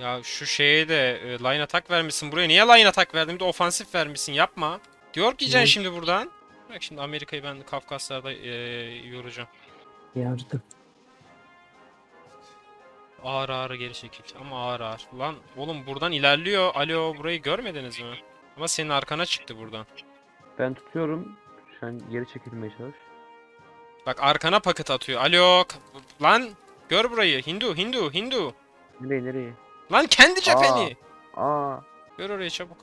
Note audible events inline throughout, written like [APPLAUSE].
Ya şu şeye de e, line attack vermişsin. Buraya niye line attack verdin? Bir de ofansif vermişsin. Yapma. Diyor ki Ne? şimdi buradan. Bak şimdi Amerika'yı ben Kafkaslar'da e, yoracağım. Yardım. Ağır ağır geri çekil. Ama ağır ağır. Lan oğlum buradan ilerliyor. Alo burayı görmediniz mi? Ama senin arkana çıktı buradan. Ben tutuyorum. An geri çekilmeye çalış. Bak arkana paket atıyor. Alo. Lan gör burayı. Hindu, Hindu, Hindu. Nereye nereye? Lan kendi cepheni. Aa. Gör orayı çabuk.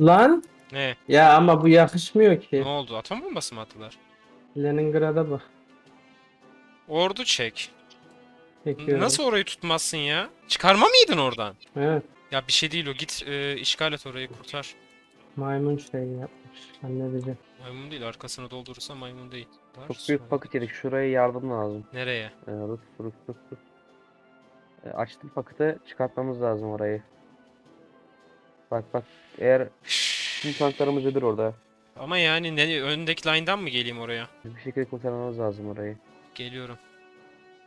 Lan Ne? ya ama bu yakışmıyor ki. Ne oldu? Atom bombası mı attılar? Leningrad'a bak. Ordu çek. Çekiyorum. Nasıl orayı tutmazsın ya? Çıkarma mıydın oradan? Evet. Ya bir şey değil o. Git e, işgal et orayı kurtar. Maymun şey yapmış. Halledeceğim. Maymun değil. Arkasını doldurursa maymun değil. Var, Çok büyük paket yedik. Şuraya yardım lazım. Nereye? Ee, Rus Rus Rus Rus. Ee, açtım paketi çıkartmamız lazım orayı. Bak bak eğer tüm tanklarımız ödür orada. Ama yani ne, öndeki line'dan mı geleyim oraya? Bir şekilde kurtarmamız lazım orayı. Geliyorum.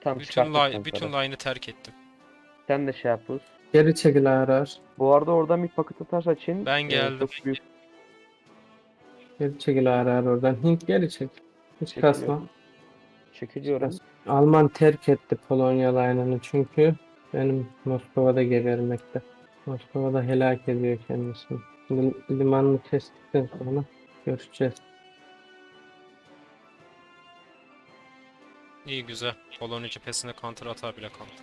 Tam Bütün, çıkarttık li- tankları. bütün line'ı terk ettim. Sen de şey yap. Geri çekil arar. Bu arada oradan bir paket atarsa Çin. Ben e, geldim. çok büyük Geri çekil arar oradan. Hint geri çek. Hiç kasma. Çekiliyorum. Çekiliyorum. Alman terk etti Polonya line'ını çünkü benim Moskova'da gebermekte. Moskova'da helak ediyor kendisini. Limanını kestikten sonra görüşeceğiz. İyi güzel. Polonya cephesine counter atar bile kaldık.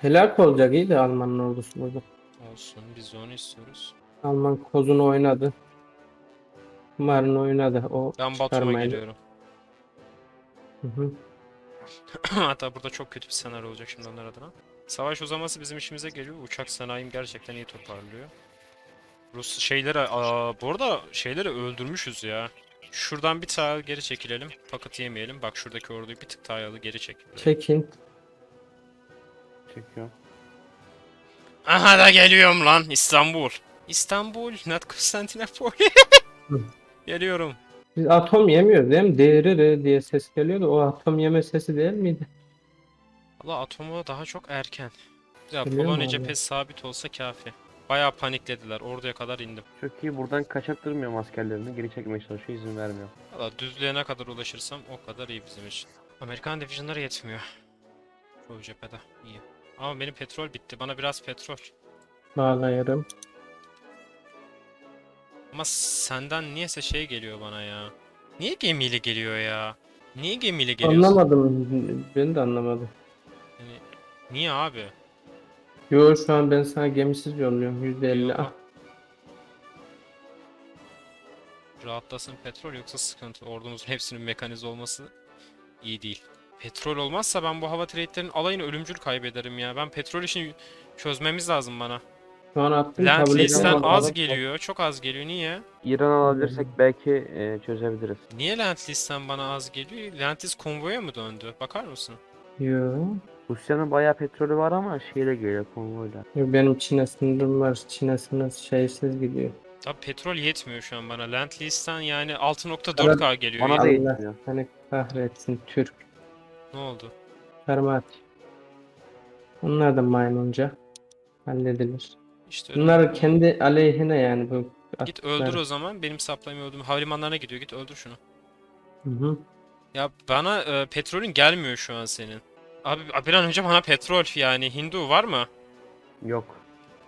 Helak olacak iyi de Alman'ın ordusu burada. Olsun biz de onu istiyoruz. Alman kozunu oynadı. Kumarını oynadı. O Ben Batum'a geliyorum. Hı hı. [CLEARS THROAT] Hatta burada çok kötü bir senaryo olacak şimdi onlar adına. Savaş uzaması bizim işimize geliyor. Uçak sanayim gerçekten iyi toparlıyor. Rus şeyleri, aa, bu arada şeyleri öldürmüşüz ya. Şuradan bir tane geri çekilelim. Paket yemeyelim. Bak şuradaki orduyu bir tık daha yalı geri çek. Çekin. Çekiyorum. Aha da geliyorum lan İstanbul. İstanbul, not Konstantinopol. Geliyorum. Biz atom yemiyoruz değil mi? Değeri diye ses geliyordu. O atom yeme sesi değil miydi? Valla atomu daha çok erken. Ya Biliyor Polonya musun abi? cephesi sabit olsa kafi. Bayağı paniklediler. Orduya kadar indim. Çok iyi buradan kaçaktırmıyorum askerlerini. Geri çekmeye çalışıyor izin vermiyor. Valla düzlüğe ne kadar ulaşırsam o kadar iyi bizim için. Amerikan divisionları yetmiyor. Çoğu cephede iyi. Ama benim petrol bitti. Bana biraz petrol. Bağlayırım. Ama senden niyeyse şey geliyor bana ya. Niye gemiyle geliyor ya? Niye gemiyle geliyorsun? Anlamadım. Ben de anlamadım. Yani, niye abi? Yo şu an ben sana gemisiz yolluyorum. %50. Yolla. Ah, Rahatlasın petrol yoksa sıkıntı. Ordumuzun hepsinin mekanize olması iyi değil. Petrol olmazsa ben bu hava trade'lerin alayını ölümcül kaybederim ya. Ben petrol işini çözmemiz lazım bana. şu an attım. Land kabul lease'ten edemem. az geliyor. Çok az geliyor. Niye? İran alabilirsek belki e, çözebiliriz. Niye Land bana az geliyor? Land konvoya mı döndü? Bakar mısın? Yo. Rusya'nın bayağı petrolü var ama şeyle geliyor konvoyla. Yo, Benim Çin'e sınırım var. Çin'e sınır şeysiz gidiyor. Tabi petrol yetmiyor şu an bana. Land lease'ten yani 6.4K geliyor. Bana da yetmiyor. seni kahretsin Türk. Ne oldu? Fermat. Onlar da maymunca. Halledilir. İşte Bunlar kendi aleyhine yani bu. Git öldür o zaman. Benim supply'ımı öldüm. Havalimanlarına gidiyor. Git öldür şunu. Hı hı. Ya bana e, petrolün gelmiyor şu an senin. Abi bir an önce bana petrol yani Hindu var mı? Yok.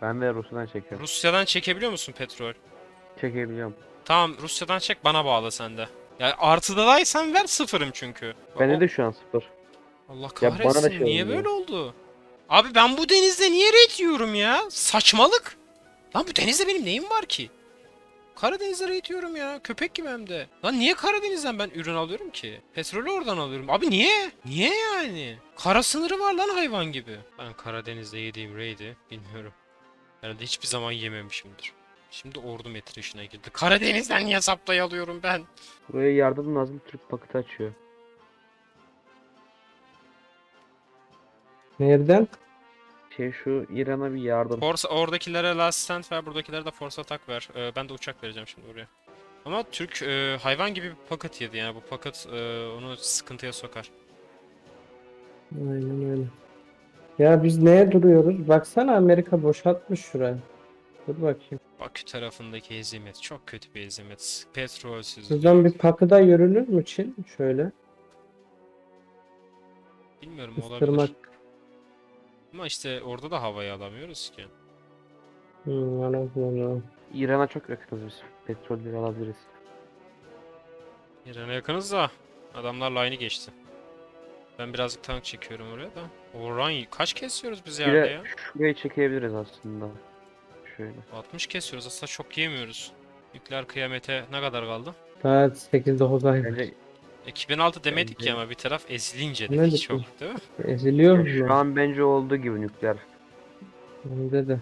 Ben de Rusya'dan çekiyorum. Rusya'dan çekebiliyor musun petrol? Çekebiliyorum. Tamam Rusya'dan çek bana bağla sende. Yani artıdaysan ver sıfırım çünkü. Bende O- de şu an sıfır. Allah Ya da kahretsin şey niye oluyor. böyle oldu? Abi ben bu denizde niye raid yiyorum ya? Saçmalık. Lan bu denizde benim neyim var ki? Karadeniz'de raid yiyorum ya. Köpek gibi hem de. Lan niye Karadeniz'den ben ürün alıyorum ki? Petrolü oradan alıyorum. Abi niye? Niye yani? Kara sınırı var lan hayvan gibi. Ben Karadeniz'de yediğim raid'i bilmiyorum. Herhalde hiçbir zaman yememişimdir. Şimdi ordu metrişine girdi. Karadeniz'den niye saptayı alıyorum ben? Buraya yardım lazım. Türk paketi açıyor. Nereden? Şey şu İran'a bir yardım. Force oradakilere last stand ver, buradakilere de force atak ver. Ee, ben de uçak vereceğim şimdi oraya. Ama Türk e, hayvan gibi bir paket yedi yani bu paket e, onu sıkıntıya sokar. Aynen öyle. Ya biz neye duruyoruz? Baksana Amerika boşaltmış şurayı. Dur bakayım. Bakü tarafındaki hezimet çok kötü bir hezimet. Petrolsüz. Buradan bir pakıda yürünür mü Çin? Şöyle. Bilmiyorum Kıstırmak. olabilir. Ama işte orada da havayı alamıyoruz ki. Hmm. İran'a çok yakınız biz. Petrolleri alabiliriz. İran'a yakınız da adamlar line'ı geçti. Ben birazcık tank çekiyorum oraya da. Orhan kaç kesiyoruz biz yerde de ya? şurayı çekebiliriz aslında. Şöyle. 60 kesiyoruz aslında çok yemiyoruz. Nükleer kıyamete ne kadar kaldı? Daha 8-9 ay. Bence 2006 demedik Bence- ki ama bir taraf ezilince dedik dedik? çok değil mi? Eziliyor şu mu? an bence olduğu gibi nükleer. Bende de.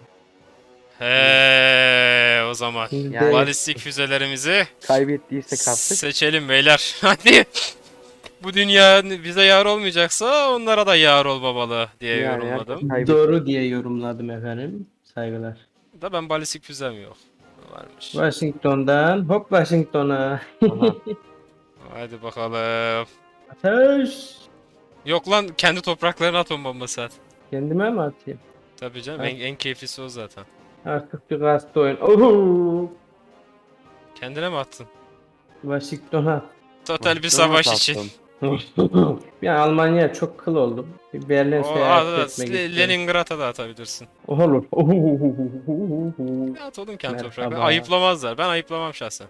He o zaman. Şimdi Yani- Balistik füzelerimizi Kaybettiysek artık. seçelim beyler. [LAUGHS] Hadi. Bu dünya bize yar olmayacaksa onlara da yar ol babalı diye Yani yorumladım. Kaybet- Doğru diye yorumladım efendim. Saygılar. Da ben balistik füzem yok. Varmış. Washington'dan hop Washington'a. [LAUGHS] Hadi bakalım. Ateş. Yok lan kendi topraklarına atom bombası at. Kendime mi atayım? Tabii canım en, en keyiflisi o zaten. Artık bir gazete oyun. Oho! Kendine mi attın? Washington'a. Total bir savaş için. bir [LAUGHS] Almanya çok kıl oldum. Bir Berlin O, seyahat at, at, etmek istiyorum. Leningrad'a da atabilirsin. Olur. Ya At oğlum kendi topraklarına. Ayıplamazlar. Ben ayıplamam şahsen.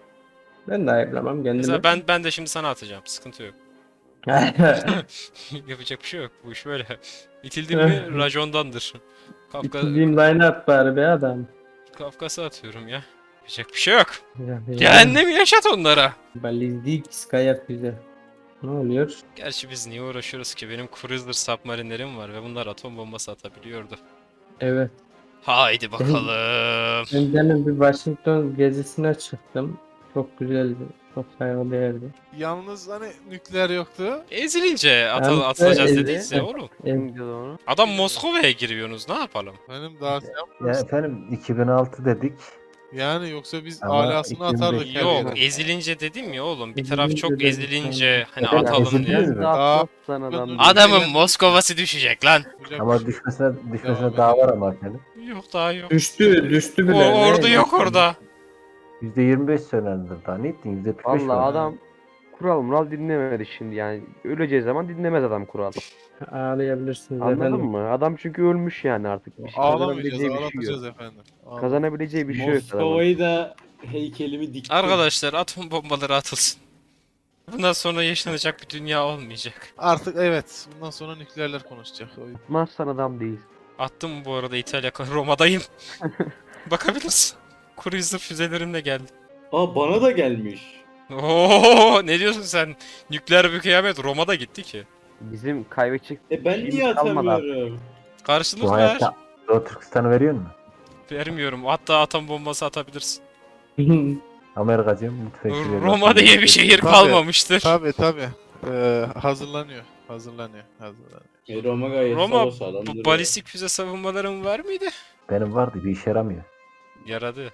Ben de ayıplamam kendimi. Mesela ben ben de şimdi sana atacağım. Sıkıntı yok. [LAUGHS] Yapacak bir şey yok. Bu iş böyle. İtildim mi [LAUGHS] rajondandır. Kafka, İtildiğim line at bari be adam. Kafkas'a atıyorum ya. Yapacak bir şey yok. Cehennemi yaşat onlara. Balizdik Skyap bize. Ne oluyor? Gerçi biz niye uğraşıyoruz ki? Benim cruiser submarine'lerim var ve bunlar atom bombası atabiliyordu. Evet. Haydi bakalım. Ben demin bir Washington gezisine çıktım. Çok güzeldi. Çok saygıdeğerdi. Yalnız hani nükleer yoktu. Ezilince atıl, Yalnız atılacağız ezdi. dediyse oğlum. Onu? Adam Moskova'ya giriyorsunuz. Ne yapalım? Benim daha şey Ya efendim 2006 dedik. Yani yoksa biz Ama alasını 2005 atardık her Yok yere. ezilince dedim ya oğlum. Bir taraf Ezilince çok dedim. ezilince hani Efendim, atalım ezildiniz diye. mi? Daha- adam. Adamın Moskova'sı düşecek lan. Yapacak Ama şey yok. düşmesine düşmesine Devam daha var ama efendim. Yok daha yok. düştü, düştü bile. O, Ne? ordu yok orada. %25 söylendir daha. Ne ettin? %45 Valla var. adam kural mural dinlemedi şimdi yani. Öleceği zaman dinlemez adam kural. Ağlayabilirsiniz Anladın efendim. mı? Adam çünkü ölmüş yani artık. Bir şey Ağlamayacağız, kazanabileceği bir şey yok. efendim. Ağlamayacağız. Kazanabileceği bir şey yok adamın. Moskova'yı da heykelimi diktim. Arkadaşlar atom bombaları atılsın. Bundan sonra yaşanacak bir dünya olmayacak. Artık evet. Bundan sonra nükleerler konuşacak. O yüzden. Atmazsan adam değil. Attım bu arada İtalya Roma'dayım. [LAUGHS] Bakabilirsin. Cruiser füzelerimle geldi. Aa bana da gelmiş. Oo ne diyorsun sen? Nükleer bir kıyamet Roma'da gitti ki. Bizim kaybedecek E ben şeyimiz niye kalmadı atamıyorum? Bu ver. hayatta Doğu Türkistan'ı veriyor mu? Vermiyorum. Hatta atom bombası atabilirsin. [LAUGHS] Amerikacığım lütfen. şuraya Roma diye bir şehir Tabii. kalmamıştır. Tabi tabi. Ee, hazırlanıyor. Hazırlanıyor. Hazırlanıyor. E, Roma gayet Roma sağlam Bu duruyor. balistik füze savunmaların var mıydı? Benim vardı bir işe yaramıyor. Yaradı.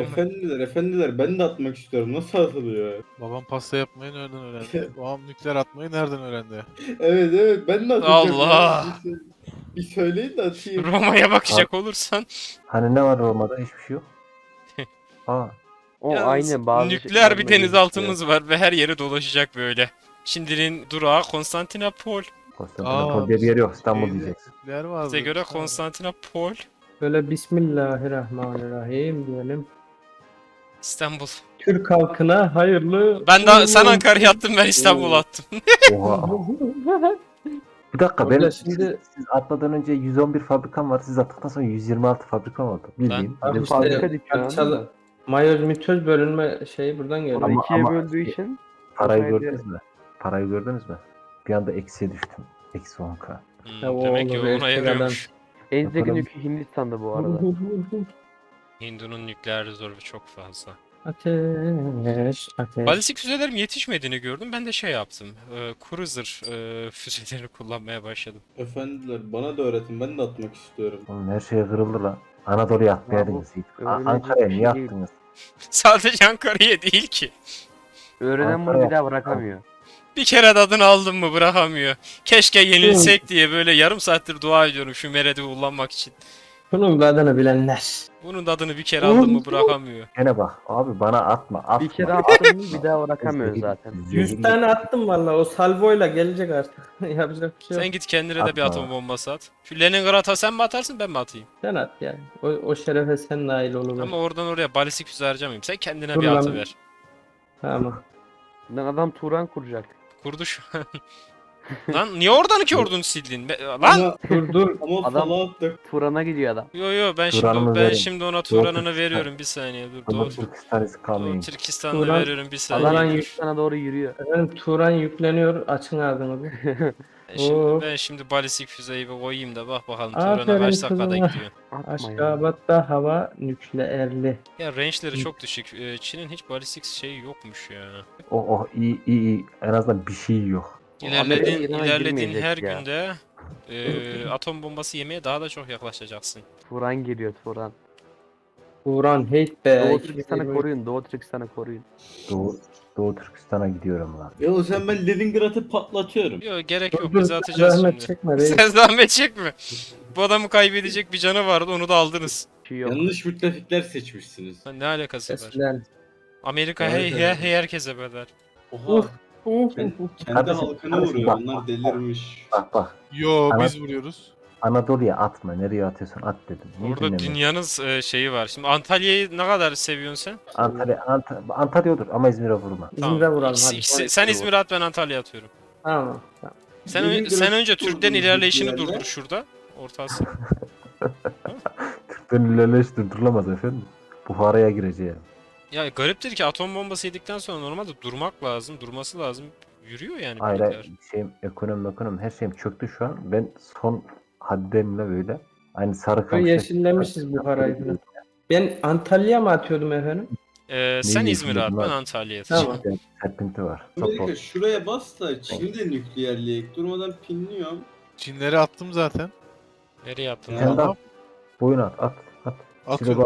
Efendiler efendiler ben de atmak istiyorum. Nasıl atılıyor? Babam pasta yapmayı nereden öğrendi? [LAUGHS] Babam nükleer atmayı nereden öğrendi? Evet evet ben de atacağım. Allah! Bir, sö- bir söyleyin de atayım. [LAUGHS] Roma'ya bakacak olursan Hani ne var Roma'da? Hiçbir şey yok. [LAUGHS] Aa, O Yalnız aynı bazı nükleer bir denizaltımız var ve her yeri dolaşacak böyle. Şimdinin durağı Konstantinopol. Konstantinopol diye bir yer yok. İstanbul diyeceksin. Nükleer vardı. Bize göre. Konstantinopol, Böyle Bismillahirrahmanirrahim diyelim. İstanbul. Türk halkına hayırlı. Ben de sen Ankara'ya attın ben İstanbul'a attım. Oha. [LAUGHS] Bir dakika Orada benim şimdi- şimdi siz atmadan önce 111 fabrikam var. Siz attıktan sonra 126 fabrikam oldu. Bildiğin. Abi Benim- işte fabrika parçalı. Mayoz mitoz bölünme şeyi buradan geliyor. Ama- ikiye ama- böldüğü için Parayı gördünüz mü? Parayı gördünüz mü? Bir anda eksiye düştüm. Eksi 10k. Hmm, Ya o demek ki olur, ona eski yarıyormuş. En zengin ülke Hindistan'da bu arada. [LAUGHS] Hindu'nun nükleer rezervi çok fazla. Ateş, ateş. Balistik füzelerim yetişmediğini gördüm. Ben de şey yaptım. E, cruiser e, [LAUGHS] füzelerini kullanmaya başladım. Efendiler bana da öğretin ben de atmak istiyorum. Oğlum her şey kırıldı lan. Anadolu'ya atmayaydınız öğrenecek Ankara'ya bir niye şey değil. attınız? [LAUGHS] Sadece Ankara'ya değil ki. Öğrenen bunu bir daha bırakamıyor. Bir kere tadını aldım mı bırakamıyor. Keşke yenilsek diye böyle yarım saattir dua ediyorum şu meredi kullanmak için. Bunun adını bilenler. Bunun tadını bir kere aldım mı bırakamıyor. Gene bak abi bana atma atma. Bir kere attın mı bir daha bırakamıyoruz zaten. 100 tane attım valla o salvoyla gelecek artık. [LAUGHS] Yapacak bir şey yok. Sen git kendine de bir Atma. atom bombası at. Şu Leningrad'a sen mi atarsın ben mi atayım? Sen at yani. O, o şerefe sen nail olur. Ama oradan oraya balistik füze harcamayayım. Sen kendine Dur bir lan. atıver. Tamam. Lan adam Turan kuracak. Kurdu şu an. [LAUGHS] Lan niye oradan iki ordunu sildin? Be- Lan! Ama, Dur dur. ama Adam- falan attık. Turan'a gidiyor adam. Yo yo ben şimdi Turan'ımı ben verin. şimdi ona Turan'ını veriyorum bir saniye dur. Ama Doğu, Türkistan is Doğu coming. Türkistan'da Turan- veriyorum bir Adam saniye. Turan- Türkistan'a doğru yürüyor. Efendim Turan yükleniyor. Açın ağzını. [LAUGHS] Ben şimdi, Oo. ben şimdi balistik füzeyi bir koyayım da bak bakalım Aferin kaç dakikada kızıma. gidiyor. Atma ya. Aşkabat'ta hava nükleerli. Ya range'leri çok düşük. Ee, Çin'in hiç balistik şeyi yokmuş ya. Oh oh iyi iyi iyi. En azından bir şey yok. İlerlediğin, İran'a ilerlediğin girmeyecek her ya. günde e, atom bombası yemeye daha da çok yaklaşacaksın. Turan geliyor Turan. Turan hate be. Doğu Türkistan'ı koruyun. Doğu Türkistan'ı koruyun. Doğu, Doğu Türkistan'a gidiyorum lan. Ya o sen ben Leningrad'ı patlatıyorum. Yok gerek yok biz atacağız Zahmet şimdi. çekme reis. Sen zahmet çekme. Bu adamı kaybedecek bir canı vardı onu da aldınız. Şey yok. Yanlış müttefikler seçmişsiniz. Lan ne alakası var? Amerika Evet, hey, hey, evet. hey herkese bedel. Oha. Uf. Uf. Ben- uf. Kendi Kardeşim, halkına kardeşim vuruyor. bak, Onlar delirmiş. Bak bak. Yo biz vuruyoruz. Anadolu'ya atma. Nereye atıyorsun at dedim. Niye Orada dinlemiyorsun? dünyanın e, şeyi var. Şimdi Antalya'yı ne kadar seviyorsun sen? Antalya, Ant Antalya olur ama İzmir'e vurma. İzmir'e vuralım İkisi- hadi. ikisi- sen İzmir'e at ben Antalya'ya atıyorum. Tamam. tamam. Sen, sen önce Türk'ten ilerleyişini Türklerle. durdur şurada. Ortası. [LAUGHS] Türklerin ilerleyişi durdurulamaz efendim. Buhara'ya gireceğim. Ya gariptir ki atom bombası yedikten sonra normalde durmak lazım. Durması lazım. Yürüyor yani Hayır hayır, şeyim, ekonomi ekonomi her şeyim çöktü şu an. Ben son haddimle böyle. Aynı sarı kamışta. yeşillemişiz bu parayı. Ben Antalya mı atıyordum efendim? Ee, sen İzmir'e at ben? Antalya'ya atacağım. Tamam. Serpinti var. Amerika şuraya bas da Çin'i de nükleerleyek. Durmadan pinliyorum. Çinleri attım zaten. Nereye attın? Sen de at. Boyun at at at. Atıyorum.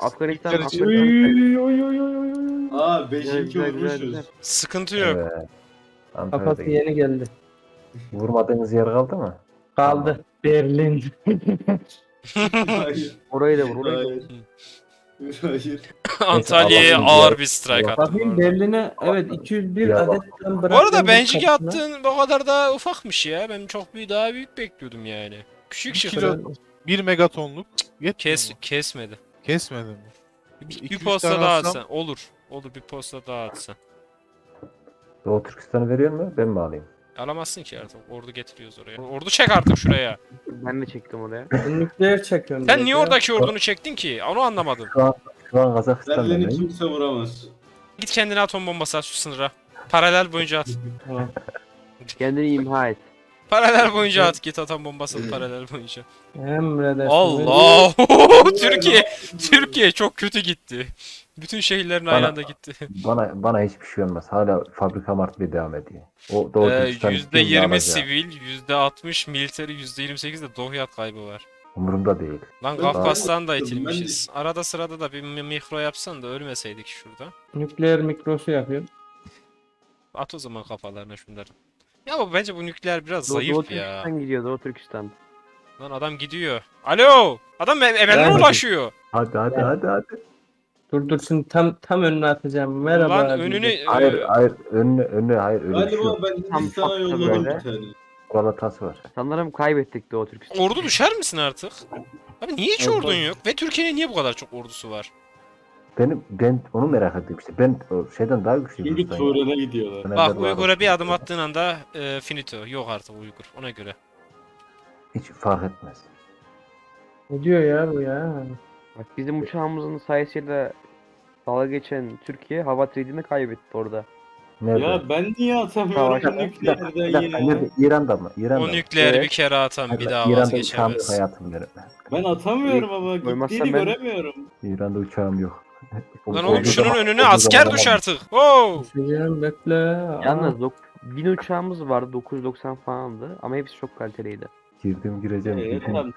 Afganistan, Afganistan. Oy oy oy oy oy. Aa Güzel, 5-2 güzel, güzel, güzel. vurmuşuz. Sıkıntı yok. Evet. Kafası yeni geldi. Vurmadığınız yer kaldı mı? Kaldı. Berlin. Hayır. [LAUGHS] Orayı da vur. Orayı da vur. Hayır. Hayır. [LAUGHS] Antalya'ya Allah'ım ağır bir strike bu Bakayım. Berlin'e evet 201 Ya adet tam Bu arada kapısına. attığın o kadar da ufakmış ya. Ben çok büyük daha büyük bekliyordum yani. Küçük Bir kilo, bir megatonluk. Yetmiyor Kes mu? kesmedi. Kesmedin mi? Bir, bir posta tane daha atsam- atsan. Olur. Olur bir posta daha atsan. Doğu Türkistan'ı veriyor mu? Ben mi alayım? Alamazsın ki artık. Ordu getiriyoruz oraya. Ordu çek artık şuraya. Ben de çektim oraya. Ben nükleer çekiyorum. Sen direkt niye ya. oradaki ordunu çektin ki? Onu anlamadım. Şu an, Berlin'i mıyım? kimse vuramaz. Git kendine atom bombası at şu sınıra. Paralel boyunca at. Tamam. Kendini imha et. Paralel boyunca at. Git atom bombasını paralel boyunca. Emredersin. Allah! [LAUGHS] Türkiye! Türkiye çok kötü gitti. Bütün şehirlerin aynı Bana- anda gitti. [LAUGHS] Bana bana hiçbir şey olmaz. Hala fabrika martlığı devam ediyor. O Doğu Ee, Türkistan %20 kim alacak? sivil, %60 military, %28 de doğuyat kaybı var. Umurumda değil. Lan Kafkas'tan da itilmişiz. Arada sırada da bir mi- mikro yapsan da ölmeseydik şurada. Nükleer mikrosu yapıyorum. At o zaman kafalarına şunları. Ya ama bence bu nükleer biraz Doğu, Doğu zayıf ya. Türkistan gidiyor. Doğu Türkistan. Lan adam gidiyor. Alo! Adam em- emelere ulaşıyor. Hadi hadi hadi hadi. Dur dur şimdi tam tam önüne atacağım. Merhaba. Lan abi. önünü... Hayır hayır önüne önüne hayır şey yok. Galiba ben Tam Hindistan'a fakta yolladım böyle. bir tane. Kurala tas var. Sanırım kaybettik Doğu Türkistan. ordu düşer misin artık? Abi niye hiç ordun yok? Ve Türkiye'nin niye bu kadar çok ordusu var? Benim ben onu merak ettim işte. Ben o şeyden daha güçlüyüm. Ya. Turan'a gidiyorlar. Fenerler Bak Uygur'a bir adım attığın anda e, finito. Yok artık Uygur. Ona göre. Hiç fark etmez. Ne diyor ya bu ya? Bak bizim uçağımızın sayesinde dalga geçen Türkiye hava trade'ini kaybetti orada. Nerede? Ya ben niye atamıyorum dakika, nükleerden yine? İran'da mı? İran'da O mı? nükleeri Evet. bir kere atan bir daha İran'da vazgeçemez. hayatım benim. Ben atamıyorum ama gittiğini ben- göremiyorum. İran'da uçağım yok. Lan oğlum şunun önüne asker düş artık. Oo! Yalnız bin uçağımız vardı 990 falandı ama hepsi çok kaliteliydi. Girdim gireceğim. Evet girdim, tam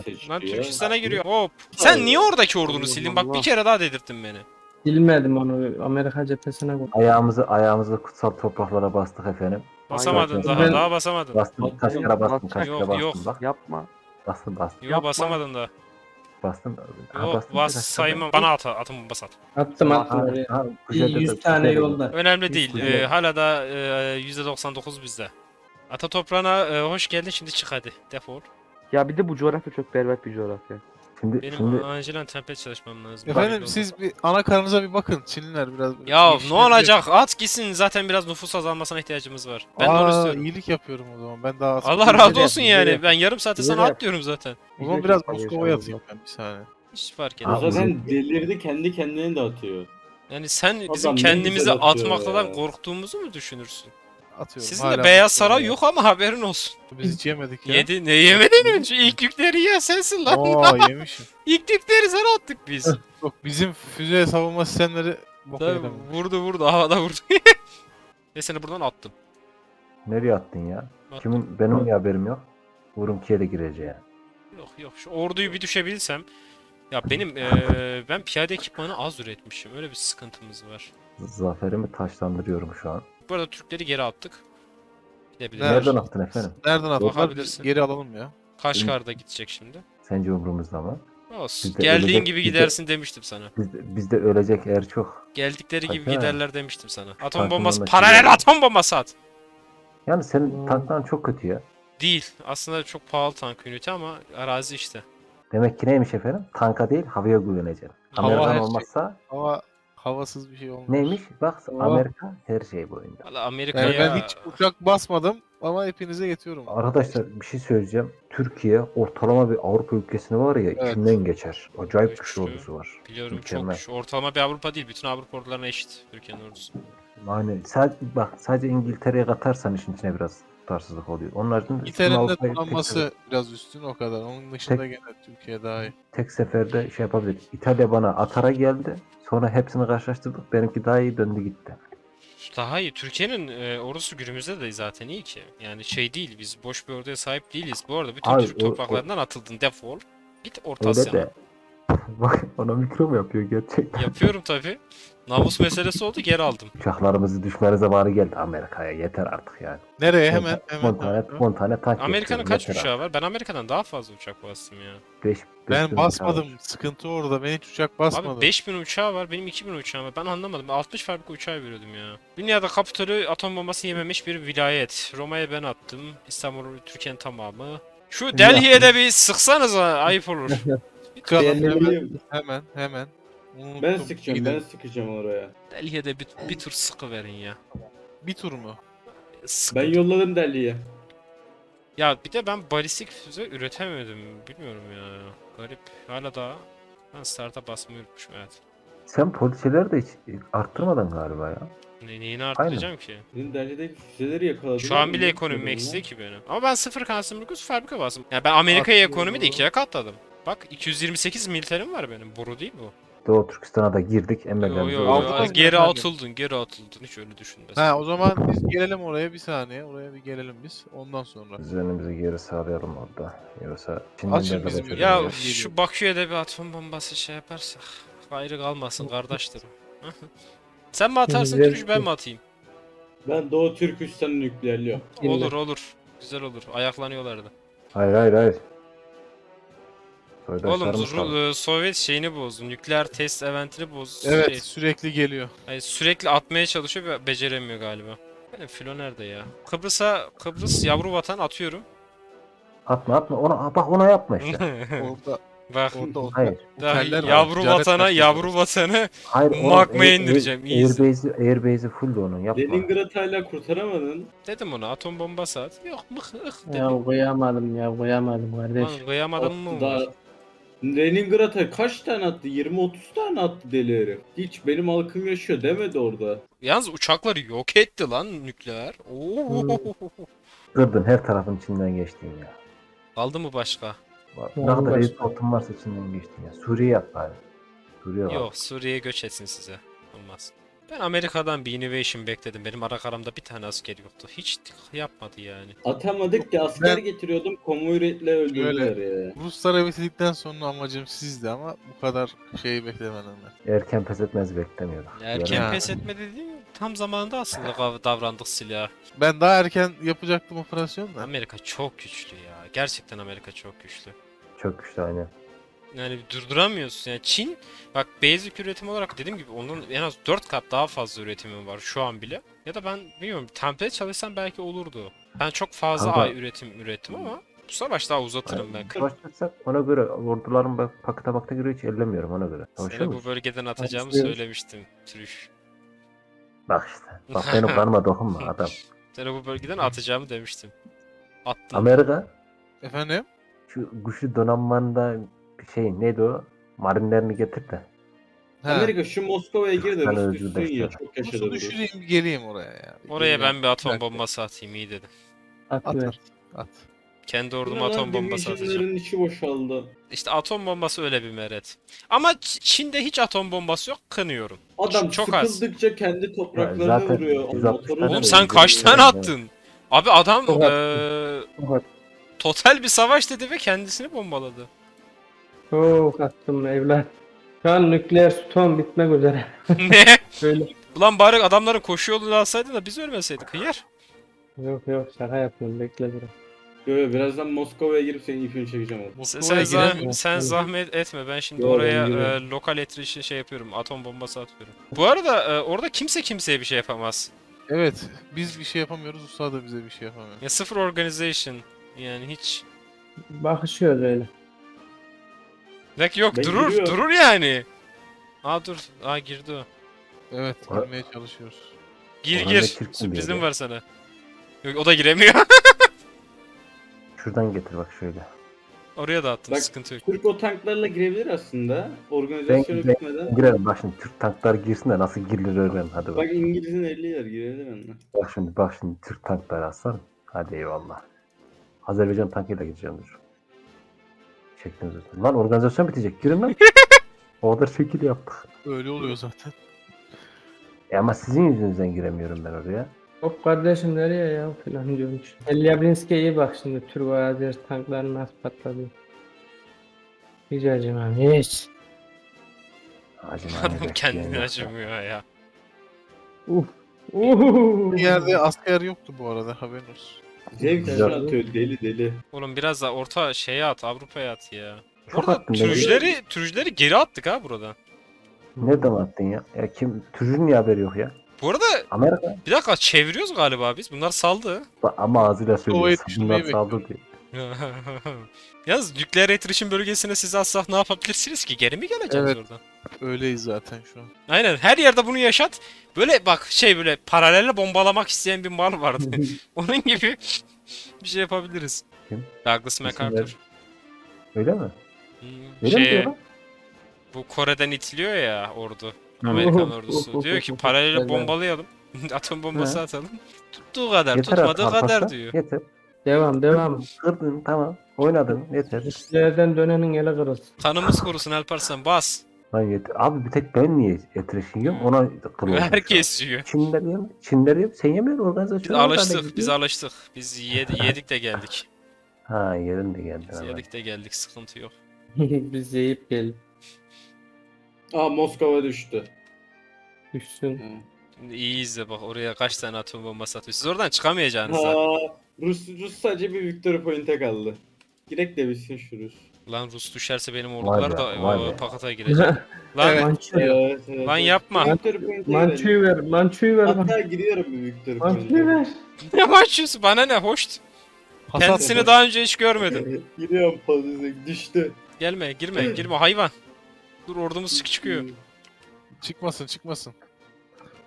seçiyor. Lan Türkistan'a giriyor. Hop. Sen niye oradaki ordunu sildin? Bak bir kere daha dedirttin beni. Bilmedim onu. Amerika cephesine koy. Ayağımızı ayağımızı kutsal topraklara bastık efendim. Basamadın Aynen. daha Ben- daha basamadın. Bastım kaç kere bastım kere bastım yok. bak. Yapma. Bastım bastım Yok Yapma. basamadın da. bastım. Ha, Yok bastım, bas saymam. Bana at atım bas at. Attım attım Ha, oraya. ha, Bir kuzeyde de- 100 tane yolda. Önemli değil. Ee, hala da e, %99 bizde. Ata toprağına e, hoş geldin şimdi çık hadi. Defol. Ya bir de bu coğrafya çok berbat bir coğrafya. Şimdi Benim şimdi acilen template çalışmam lazım. Efendim Bak- siz bir ana karnınıza bir bakın. Çinliler biraz. Ya ne olacak? At gitsin. Zaten biraz nüfus azalmasına ihtiyacımız var. Ben de onu Aa, istiyorum. iyilik yapıyorum o zaman. Ben daha Allah razı olsun yani. yap. Ben yarım saate sana at diyorum zaten. O zaman biraz Moskova'ya atayım ben bir saniye. Hiç fark etmez. Zaten delirdi kendi kendine de atıyor. Yani sen Adam bizim ne kendimizi atmaktan ya. korktuğumuzu mu düşünürsün? Atıyorum. Sizin de Beyaz Saray ya. yok ama haberin olsun. Biz hiç yemedik ya. Yedi, ne yemeden önce ilk yükleri ya sensin lan. Oo [LAUGHS] yemişim. İlk yükleri sana attık biz. Yok bizim füze savunma sistemleri bok Tabii, vurdu vurdu havada vurdu. [LAUGHS] Ve seni buradan attım. nereye attın ya? Attım. Kimin benim niye haberim yok? Urumki'ye de gireceğim. Yok yok şu orduyu bir düşebilsem. Ya benim eee, ben piyade ekipmanı az üretmişim. Öyle bir sıkıntımız var. Zaferimi taşlandırıyorum şu an. Bu arada Türkleri geri attık. Gidebilirler. Nerede? Nereden attın efendim? Nereden attılar? Bakabilirsin. Geri alalım ya. Kaşgar'da gidecek şimdi. Sence umurumuzda mı? Olsun. Biz de Geldiğin ölecek- gibi biz de- gidersin demiştim sana. Bizde, bizde ölecek eğer çok. Geldikleri gibi Tabii. giderler demiştim sana. Atom bombası da paralel atom bombası at. Yani senin Hmm. tankların çok kötü ya. Değil. Aslında çok pahalı tank ünite ama arazi işte. Demek ki neymiş efendim? Tanka değil havaya güveneceksin. Hava Amerikan her şey. olmazsa Hava havasız bir şey olmaz. neymiş? Bak Oh. Amerika her şey bu oyunda. Valla Amerika'ya... Yani ben hiç uçak basmadım ama hepinize getiriyorum. Arkadaşlar bir şey söyleyeceğim. Türkiye ortalama bir Avrupa ülkesini var ya Evet. içinden geçer. Acayip Evet, güçlü güçlü. ordusu var. Biliyorum Mükemmel. çok. Ortalama bir Avrupa değil. Bütün Avrupa ordularına eşit Türkiye'nin ordusu. Aynen. Sadece, bak sadece İngiltere'ye katarsan işin içine biraz tutarsızlık oluyor. İçin tüm İtalyan'da tek, donanması biraz üstün o kadar. Onun dışında gene Türkiye daha iyi. tek seferde şey yapabilir. İtalya bana atara geldi. Sonra hepsini karşılaştırdık. Benimki daha iyi döndü gitti. Daha iyi. Türkiye'nin e, ordusu günümüzde de zaten iyi ki. Yani şey değil. Biz boş bir orduya sahip değiliz. Bu arada bütün Abi, Türk o- o- topraklarından atıldın. Defol. Git Orta de. [LAUGHS] Bak ona mikro mu yapıyor gerçekten? Yapıyorum tabi. Namus meselesi oldu geri aldım. Uçaklarımızı düşmene zamanı geldi Amerika'ya. Yeter artık yani. Nereye? Hemen hemen. 10 tane, 10 tane tank Amerika'nın kaç uçağı var? Ben Amerika'dan daha fazla uçak bastım ya. artık. Beş- beş bin Ben uçağı basmadım. var. Sıkıntı orada. Ben hiç uçak basmadım. Abi 5000 uçağı var benim 2000 uçağım var. Ben anlamadım. Ben 60 fabrika uçağı veriyordum ya. Dünyada Kapitol'ü atom bombası yememiş bir vilayet. Roma'ya ben attım. İstanbul Türkiye'nin tamamı. Şu Delhi'ye de bir sıksanıza ayıp olur. [LAUGHS] Çıkalım hemen. Hemen hemen. Unuttum. Ben sıkacağım, ben sıkacağım oraya. Delhi'ye de bir, bir tur sıkı verin ya. Bir tur mu? Sıkı. Ben yolladım Delhi'ye. Ya bir de ben balistik füze üretemedim. Bilmiyorum ya. Garip. Hala daha ben start'a basmayı unutmuşum evet. Sen poliçeleri de hiç arttırmadın galiba ya. Ne, neyini arttıracağım ki? Senin Delhi'deki füzeleri yakaladılar. Şu an bile Ne ekonomi yapıyorlar eksi ki benim. Ama ben sıfır konsümlüküz fabrika bastım. Ya ben Amerika'ya ekonomi de ikiye katladım. Bak 228 militerim var benim. Boru değil bu. Doğu Türkistan'a da girdik. Yo, yo, yo, geri atıldın, geri atıldın. Hiç öyle düşünmesin. Ha o zaman biz gelelim oraya bir saniye. Oraya bir gelelim biz. Ondan sonra. Önümüzü geri sağlayalım orada. Yoksa Çin'den Açın bizim Ya Geliyor. şu Bakü'ye de bir atom bombası şey yaparsak gayrı kalmasın kardeşlerim. [LAUGHS] Sen mi atarsın Güzel. Türk ben mi atayım? Ben Doğu Türkistan'ı nükleerliyorum. Olur olur. Güzel olur. Ayaklanıyorlardı. Hayır hayır hayır. Oğlum kaldı. Ru- e, Sovyet şeyini bozdu. Nükleer test eventini bozdu. Evet Şey- sürekli geliyor. Yani sürekli atmaya çalışıyor ve beceremiyor galiba. Benim filo nerede ya? Kıbrıs'a Kıbrıs yavru vatan atıyorum. Atma atma. Ona, bak ona yapma işte. [LAUGHS] Orada Bak orada o- Hayır. daha oteller var, yavru ticaret vatana merkezi yavru vatanı Hayır. onun Magma'ya air- indireceğim, air-. Airbase'i Airbase'i full de onun yapma. Leningrad'ı hala kurtaramadın. dedim ona atom bombası at. Yok mıh ıh dedi. Ya koyamadım ya koyamadım kardeş. Lan kıyamadın mı? Daha... Leningrad'a kaç tane attı? 20-30 tane attı deli herif. Hiç benim halkım yaşıyor demedi orada. Yalnız uçakları yok etti lan nükleer. Oo. [LAUGHS] Kırdın her tarafın içinden geçtin ya. Kaldı mı başka? Bak, Ne kadar başka- airportun varsa içinden geçtin ya. Suriye yap bari. Suriye var. Yok Suriye'ye göç etsin size. Olmaz. Ben Amerika'dan bir innovation bekledim. Benim ara karamda bir tane asker yoktu. Hiç yapmadı yani. Atamadık ki asker Ben- getiriyordum konvoyla öldürdüler ya. Ruslara bitirdikten sonra amacım sizdi ama bu kadar şeyi beklemedim ben. Erken pes etmez beklemiyordum. Erken Ya. pes etme dediğim tam zamanında aslında gav- davrandık silah. Ben daha erken yapacaktım operasyon da. Amerika çok güçlü ya. Gerçekten Amerika çok güçlü. Çok güçlü aynen. Yani durduramıyorsun. Yani Çin bak basic üretim olarak dediğim gibi ondan en az 4 kat daha fazla üretimi var şu an bile. Ya da ben bilmiyorum template çalışsam belki olurdu. Ben çok fazla Kanka- ay üretim ürettim ama bu savaş daha uzatırım ben. Savaşacaksak ona göre orduların bak pakta bakta göre hiç ellemiyorum ona göre. Seni bu bölgeden atacağımı Başlıyoruz. söylemiştim. Trüş. Bak işte. Bak benim kanıma dokunma [LAUGHS] adam. Seni bu bölgeden atacağımı demiştim. Attım. Amerika Efendim? şu güçlü donanmanda şey neydi o? Marinlerini getir de. Ha. Amerika şu Moskova'ya gir de Ben Rus özür düşsün ya dilerim. çok yaşadı Nasıl bu. düşüreyim geleyim oraya ya. Oraya ben bir atom bombası atayım iyi dedim. At At ver. at. At. Kendi orduma atom bombası atacağım. divisionların içi boşaldı. İşte atom bombası öyle bir meret. Ama Ç- Çin'de hiç atom bombası yok kınıyorum. Adam Çok az. sıkıldıkça kendi topraklarına zaten vuruyor. O 160 motoru Oğlum sen kaç tane evet. attın? Abi adam Çok eee, total bir savaş dedi ve kendisini bombaladı. Çok attım evlat. Şu an nükleer stoğum bitmek üzere. [LAUGHS] ne? Böyle. Ulan bari adamların koşu yolunu alsaydın da biz ölmeseydik hıyar. Yok yok şaka yapıyorum bekle biraz. Yo, yo, birazdan Moskova'ya girip senin ipini çekeceğim oğlum. Sen, sen, zah- sen zahmet etme ben şimdi Yo, ben oraya giriyorum. e, lokal etrişi şey yapıyorum atom bombası atıyorum. Bu arada e, orada kimse kimseye bir şey yapamaz. Evet. Biz bir şey yapamıyoruz. Usta da bize bir şey yapamıyor. Ya sıfır organization yani hiç. Bakışıyoruz öyle. Bak yok Ben durur giriyorum. durur yani. Aa dur. Aa girdi o. Evet. Ora- Girmeye çalışıyoruz. Gir Orada gir. Mü Sürprizim diyordu? var sana. Yok o da giremiyor. [LAUGHS] Şuradan getir bak şöyle. Oraya da attım Bak, sıkıntı yok. Türk o tanklarla girebilir aslında. Organizasyonu Ben- bitmeden. Girelim bak şimdi Türk tanklar girsin de nasıl girilir öğrenelim hadi bak. Bak İngiliz'in 50 yer girebilir onunla. Bak şimdi bak şimdi Türk tankları aslan. Hadi eyvallah. Azerbaycan tankıyla gireceğim dur. Çektiniz zaten. Lan organizasyon bitecek. Girin lan. [LAUGHS] o kadar şekil yaptık. Öyle oluyor zaten. E ama sizin yüzünüzden giremiyorum ben oraya. Hop kardeşim nereye ya filan diyormuş. Elyablinski'ye iyi bak şimdi ve Azer tankları nasıl patladı. Hiç acımam hiç. Adam kendini acımıyor ya. Uf. Uhu. Bir yerde asker yoktu bu arada haberin olsun. Zevk Güzel. atıyor deli deli. Oğlum biraz da orta şeye at Avrupa'ya at ya. Çok Burada attın beni. türcüleri, türcüleri geri attık ha burada. Nereden attın ya? Ya kim? Türk'ün niye haberi yok ya? Bu arada Amerika. bir dakika çeviriyoruz galiba biz. Bunlar saldı. Ba- Ama ağzıyla söylüyor. Bunlar saldı diye. [LAUGHS] Yalnız nükleer etkileşim bölgesine siz atsak ne yapabilirsiniz ki? Geri mi geleceğiz Evet. oradan? Öyleyiz zaten şu an. Aynen her yerde bunu yaşat. Böyle bak şey böyle paralelle bombalamak isteyen bir mal vardı. [LAUGHS] [LAUGHS] Onun gibi bir şey yapabiliriz. Kim? Douglas MacArthur. Öyle mi? Hmm, Öyle mi şey, bu Kore'den itiliyor ya ordu. Amerikan ordusu. Diyor ki paralelle Evet. bombalayalım. Atom bombası atalım. Tuttuğu kadar, Yeter tutmadığı artık kadar Alparslan, diyor. Yeter. Devam devam. Kırdın tamam. Oynadın yeter. Üstlerden dönenin eli kırılsın. Kanımız kurusun Alparslan bas. Lan yeter. Abi bir tek ben niye etreşin yiyorum ona kıl Herkes yiyor. Çinler yem, Çinler yem, sen yemiyorsun Biz organizasyon. alıştık, biz alıştık. Biz yedi- [LAUGHS] yedik de geldik. Ha yerin de geldi. Biz yedik de geldik, sıkıntı yok. [LAUGHS] Biz yiyip gelip Aa Moskova düştü. düşsün. Şimdi iyi izle bak oraya kaç tane atom bombası atıyor. Siz oradan çıkamayacaksınız. Ha, Rus, Rus sadece bir Victory Point'e kaldı. Girek de bitsin şu Rus. Lan Rus düşerse benim Vay ordular be, da vay o, be. pakata girecek. [LAUGHS] Lan Evet. Mançuyu, Evet, evet, Lan evet. yapma. Victory Point'e girelim. mançuyu ver, mançuyu ver. Hatta giriyorum bir Victory Mançuyu Point'e. ver. [LAUGHS] ne başlıyorsun bana ne hoş. Hasat Kendisini daha önce hiç görmedim. [LAUGHS] Giriyorum pozisyona düştü. Gelme girme girme hayvan. Dur ordumuz çık çıkıyor. Çıkmasın çıkmasın.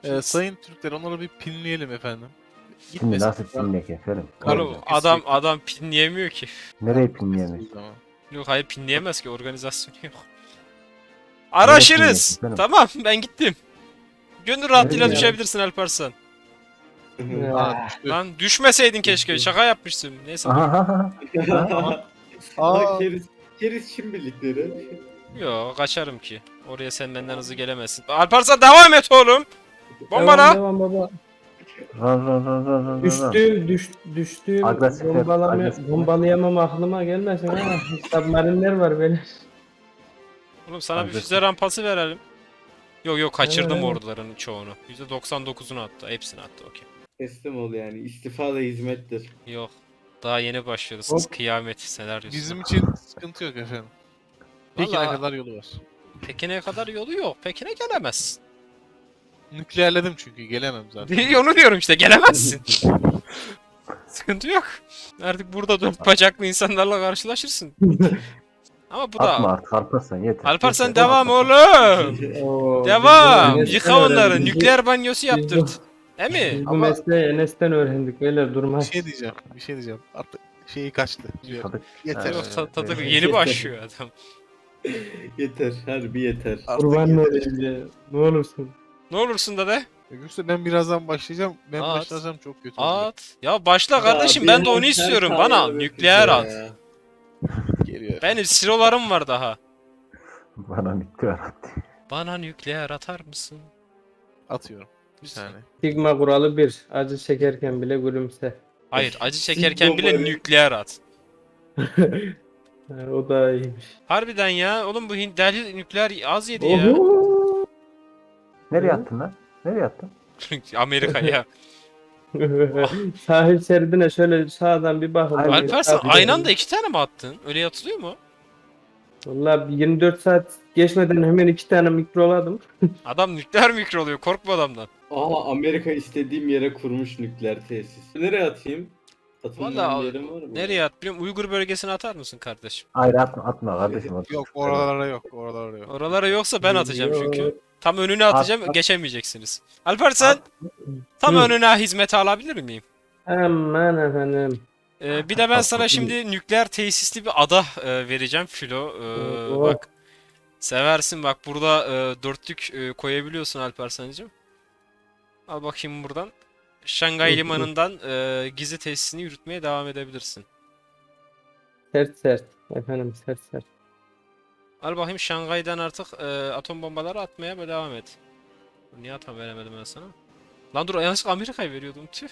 Ee, sayın Türkler onları bir pinleyelim efendim. Şimdi Gitmesin. nasıl pinleyek efendim? Oğlum adam adam pinleyemiyor ki. Nereye pinleyemeyiz? Tamam. Yok hayır pinleyemez ki organizasyon yok. Araşırız. Tamam ben gittim. Gönül rahatlığıyla Nereye? düşebilirsin Alparslan. Aa. Lan düşmeseydin keşke şaka yapmışsın. Neyse. Aha aha. aha. Aa. Keris Çin birlikleri. Yo kaçarım ki. Oraya sen benden hızlı gelemezsin. Alparslan devam et oğlum. Bombala. Devam, devam baba. Run run run run run run. Düştüğüm, düş, düştüğüm Agresif bombalama, agresif. bombalayamam aklıma gelmesin ama submarinler var böyle. Oğlum sana bir Agresif. füze rampası verelim. Yok yok kaçırdım Evet. orduların çoğunu. %99'unu attı. Hepsini attı okey. Teslim ol yani. İstifa da hizmettir. Yok. Daha yeni başlıyorsunuz Hop. kıyamet senaryosu. Bizim için sıkıntı yok efendim. Pekin'e Vallahi- kadar yolu var. Pekin'e kadar yolu yok. Pekin'e gelemezsin. Nükleerledim çünkü gelemem zaten. [LAUGHS] Onu diyorum işte gelemezsin. [LAUGHS] Sıkıntı yok. Artık burada dört bacaklı insanlarla karşılaşırsın. [LAUGHS] Ama bu Atma da... artık Alparslan yeter. Alparslan Yeter. devam oğlum. Devam. Yıka onları. Nükleer banyosu yaptırt. Değil mi? Biz bu Ama- mesleği Enes'ten öğrendik beyler Bir durmaz. şey diyeceğim. Bir şey diyeceğim. Artık şeyi kaçtı. Tadık. Yeter. Yok ta- tadı Evet. yeni başlıyor adam. yeter. Harbi yeter. Kurban ya. Ne olursun. Ne olursun da de. Yoksa ben birazdan başlayacağım. Ben At. başlasam çok kötü olacak. At. Ya başla kardeşim Ya ben de onu istiyorum. Bana nükleer at. Geliyor. Benim silolarım var daha. Bana nükleer attı. Bana nükleer atar mısın? Atıyorum. Bir tane. Sigma kuralı bir. Acı çekerken bile gülümse. Hayır [LAUGHS] acı çekerken bile nükleer at. [LAUGHS] O da iyiymiş. Harbiden ya. Oğlum bu Hint nükleer az yedi ya. Oho! Nereye attın lan? Nereye attın? Amerika ya. [LAUGHS] [LAUGHS] Sahil şeridine şöyle sağdan bir bakın. Aynen. Alparslan Abi, aynı anda iki tane mi attın? Öyle yatılıyor mu? Vallahi bir 24 saat geçmeden hemen iki tane mikroladım. [LAUGHS] Adam nükleer mikro oluyor. Korkma adamdan. Aa Amerika istediğim yere kurmuş nükleer tesis. Nereye atayım? Atılmayan Vallahi yerim var mı? Nereye at? Biliyorum Uygur bölgesine atar mısın kardeşim? Hayır atma atma kardeşim. atma. Yok oralara yok. Oralara yok. Oralara yoksa ben atacağım çünkü. Tam önüne atacağım At, at. geçemeyeceksiniz. Alparslan tam Hı. önüne hizmete alabilir miyim? Aman efendim. Ee, bir de ben sana şimdi nükleer tesisli bir ada e, vereceğim filo. Ee, bak seversin bak burada e, dörtlük e, koyabiliyorsun Alparslan'cığım. Al bakayım buradan. Şangay limanından e, gizli tesisini yürütmeye devam edebilirsin. Sert sert. Efendim sert sert. Al bakayım Şangay'dan artık e, atom bombaları atmaya böyle devam et. Niye atam veremedim ben sana? Lan dur yanlışlıkla Amerika'yı veriyordum tüh.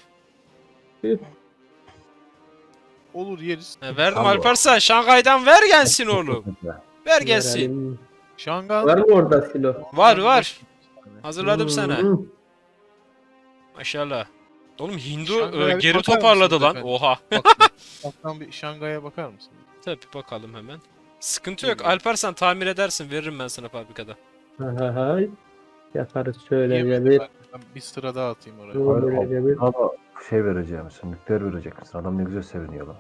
Olur yeriz. E, verdim Tamam. Alparslan Şangay'dan ver gelsin oğlum. Ver gelsin. Verelim. Şangan. Var mı orada silo? Var var. Hazırladım sana. Hmm. Maşallah. Oğlum Hindu Şangay'a e, bir geri bakar toparladı mısınız lan. efendim? Oha. Bak- [LAUGHS] Baktan bir Şangay'a bakar mısın? Tabii bakalım hemen. Sıkıntı yok. Alparslan tamir edersin. Veririm ben sana fabrikada. Hay. Yaparız şöyle Yemedim bir. Ben bir sıra daha atayım oraya. Bir. Ama şey vereceğim sen nükleer vereceksin. Adam ne güzel seviniyor lan.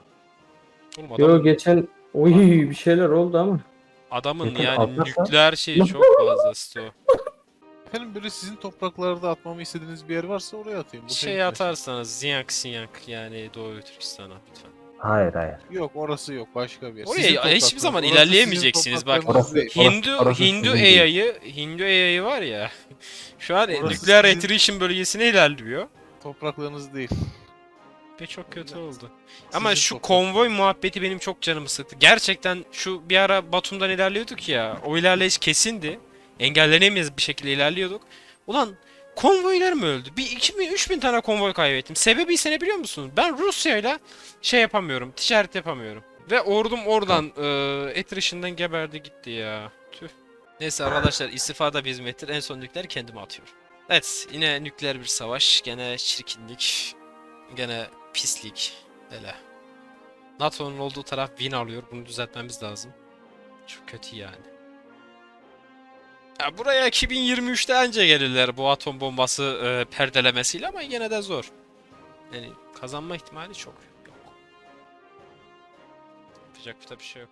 Oğlum Yo geçen oy bir şeyler oldu ama. adamın yani Alparslan. nükleer şeyi çok fazla sto. Efendim böyle sizin topraklarda atmamı istediğiniz bir yer varsa oraya atayım. Bu Şey senin atarsanız Ziyank Siyank yani Doğu Türkistan'a lütfen. Hayır hayır. Yok orası yok başka bir yer. Oraya Sizin hiçbir topraklar. zaman Orası ilerleyemeyeceksiniz, sizin bak. topraklarınız Orası- değil. Orası- Hindu orası Hindu sizin değil. AI'yı Hindu AI'yı var ya. [LAUGHS] Şu an Orası nükleer sizin- attrition bölgesine ilerliyor. Topraklarınız değil. Ve çok kötü oldu. Sizin Ama şu toprak- konvoy muhabbeti benim çok canımı sıktı. Gerçekten şu bir ara Batum'dan ilerliyorduk ya. O ilerleyiş kesindi. Engellenemeyiz bir şekilde ilerliyorduk. Ulan konvoylar mı öldü? Bir 2000 3000 tane konvoy kaybettim. Sebebi ise ne biliyor musunuz? Ben Rusya'yla şey yapamıyorum. Ticaret yapamıyorum. Ve ordum oradan e, attrition'dan geberdi gitti ya. Tüh. Neyse arkadaşlar istifada bir hizmettir. En son nükleer kendime atıyorum. Evet yine nükleer bir savaş. Gene çirkinlik. Gene pislik. Hele. NATO'nun olduğu taraf win alıyor. Bunu düzeltmemiz lazım. Çok kötü yani. Ya buraya 2023'te anca gelirler bu atom bombası e, perdelemesiyle ama yine de zor. Yani kazanma ihtimali çok yok. Yapacak bir şey yok.